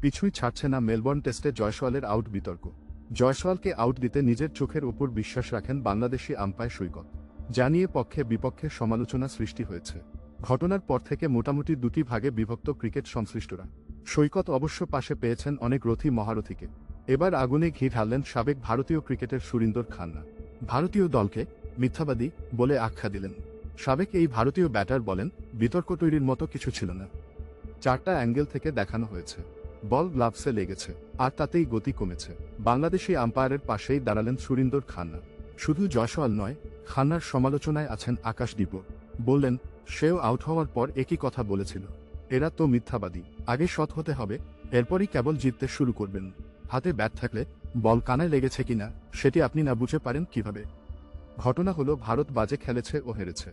পিছুই ছাড়ছে না মেলবোর্ন টেস্টে জয়সওয়ালের আউট বিতর্ক। জয়সওয়ালকে আউট দিতে নিজের চোখের উপর বিশ্বাস রাখেন বাংলাদেশি আম্পায় সৈকত। জানিয়ে পক্ষে বিপক্ষে সমালোচনা সৃষ্টি হয়েছে। ঘটনার পর থেকে মোটামুটি দুটি ভাগে বিভক্ত ক্রিকেট সংশ্লিষ্টরা। সৈকত অবশ্য পাশে পেয়েছেন অনেক রথী মহারথীকে। এবার আগুনে ঘি ঢাললেন সাবেক ভারতীয় ক্রিকেটের সুরিন্দর খান্না। ভারতীয় দলকে মিথ্যাবাদী বলে আখ্যা দিলেন। সাবেক এই ভারতীয় ব্যাটার বলেন, বিতর্ক তৈরির মতো কিছু ছিল না। চারটা অ্যাঙ্গেল থেকে দেখানো হয়েছে। বল গ্লাভসে লেগেছে, আর তাতেই গতি কমেছে। বাংলাদেশি আম্পায়ারের পাশেই দাঁড়ালেন সুরিন্দর খান্না। শুধু জয়সওয়াল নয়, খান্নার সমালোচনায় আছেন আকাশদীপ বললেন, সেও আউট হওয়ার পর একই কথা বলেছিল। এরা তো মিথ্যাবাদী। আগে সৎ হতে হবে, এরপরই কেবল জিততে শুরু করবেন। হাতে ব্যাট থাকলে বল কানায় লেগেছে কিনা, সেটি আপনি না বুঝে পারেন কীভাবে? ঘটনা হলো, ভারত বাজে খেলেছে ও হেরেছে।